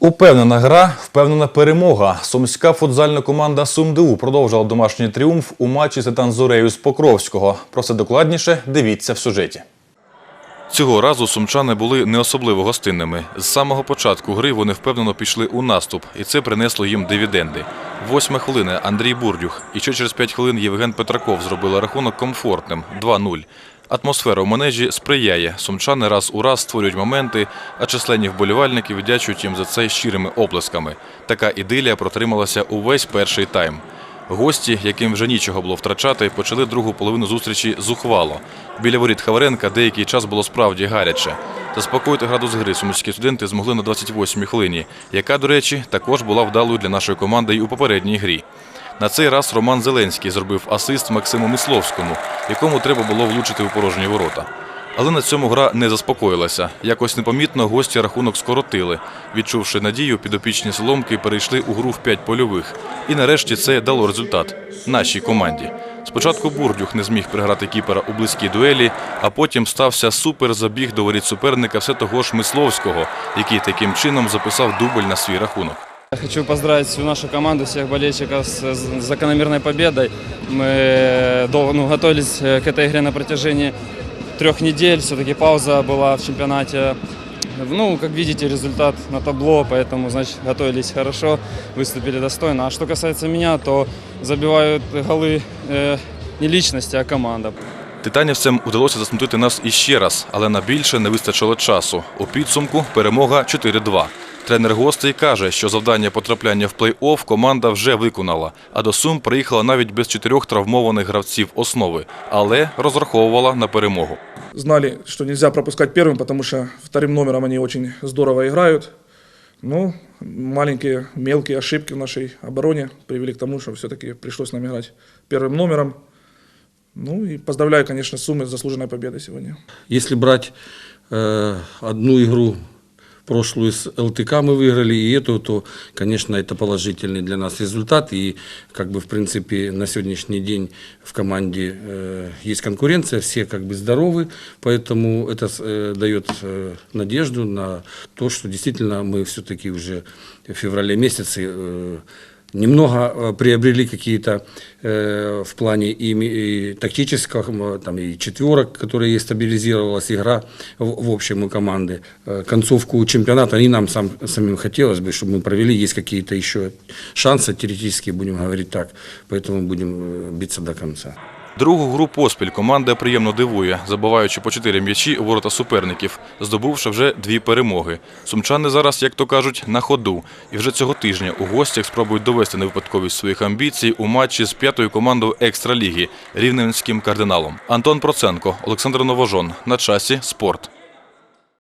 Упевнена гра, впевнена перемога. Сумська футзальна команда СумДУ продовжила домашній тріумф у матчі з Титан-Зорею з Покровського. Про це докладніше дивіться в сюжеті. Цього разу сумчани були не особливо гостинними. З самого початку гри вони впевнено пішли у наступ, і це принесло їм дивіденди. Восьма хвилина Андрій Бурдюх, і ще через п'ять хвилин Євген Петраков зробили рахунок комфортним 2-0. Атмосфера в манежі сприяє. Сумчани раз у раз створюють моменти, а численні вболівальники віддячують їм за це щирими оплесками. Така ідилія протрималася увесь перший тайм. Гості, яким вже нічого було втрачати, почали другу половину зустрічі зухвало. Біля воріт Хаваренка деякий час було справді гаряче. Заспокоїти градус гри сумські студенти змогли на 28-й хвилині, яка, до речі, також була вдалою для нашої команди й у попередній грі. На цей раз Роман Зеленський зробив асист Максиму Мисловському, якому треба було влучити у порожні ворота. Але на цьому гра не заспокоїлася. Якось непомітно гості рахунок скоротили. Відчувши надію, підопічні соломки перейшли у гру в п'ять польових. І нарешті це дало результат нашій команді. Спочатку Бурдюх не зміг приграти кіпера у близькій дуелі, а потім стався суперзабіг до воріт суперника все того ж Мисловського, який таким чином записав дубль на свій рахунок. Я хочу поздравить всю нашу команду, всех болельщиков с с закономерной победой. Мы дол- ну, готовились э, к этой игре на протяжении трех недель. Все-таки пауза была в чемпионате. Ну, как видите, результат на табло, поэтому, значит, готовились хорошо, выступили достойно. А что касается меня, то забивают голы э, не личности, а команда. Титанівцям удалося засмутити нас іще раз, але на більше не вистачило часу. У підсумку перемога 4-2. Тренер гостей каже, що завдання потрапляння в плей-офф команда вже виконала, а до Сум приїхала навіть без чотирьох травмованих гравців основи, але розраховувала на перемогу. Знали, что нельзя пропускать первым, потому что вторым номером они очень здорово играют. Но маленькие, мелкие ошибки в нашей обороне привели к тому, что все-таки пришлось нам играть первым номером. Ну и поздравляю, конечно, Сумы с заслуженной победой сегодня. Если брать э, одну игру прошлую с ЛТК мы выиграли и эту, то, конечно, это положительный для нас результат. И, как бы, в принципе, на сегодняшний день в команде э, есть конкуренция, все как бы здоровы, поэтому это э, дает э, надежду на то, что действительно мы все-таки уже в феврале месяце э, немного э, приобрели какие-то э, в плане и, ми- и тактических, м, там, и четверок, которые есть, стабилизировалась игра в, в общем у команды. Э, концовку чемпионата и нам сам, самим хотелось бы, чтобы мы провели. Есть какие-то еще шансы, теоретически будем говорить так, поэтому будем э, биться до конца. Другу гру поспіль команда приємно дивує, забиваючи по чотири м'ячі ворота суперників, здобувши вже дві перемоги. Сумчани зараз, як то кажуть, на ходу. І вже цього тижня у гостях спробують довести невипадковість своїх амбіцій у матчі з п'ятою командою екстраліги рівненським кардиналом. Антон Проценко, Олександр Новожон. На часі спорт.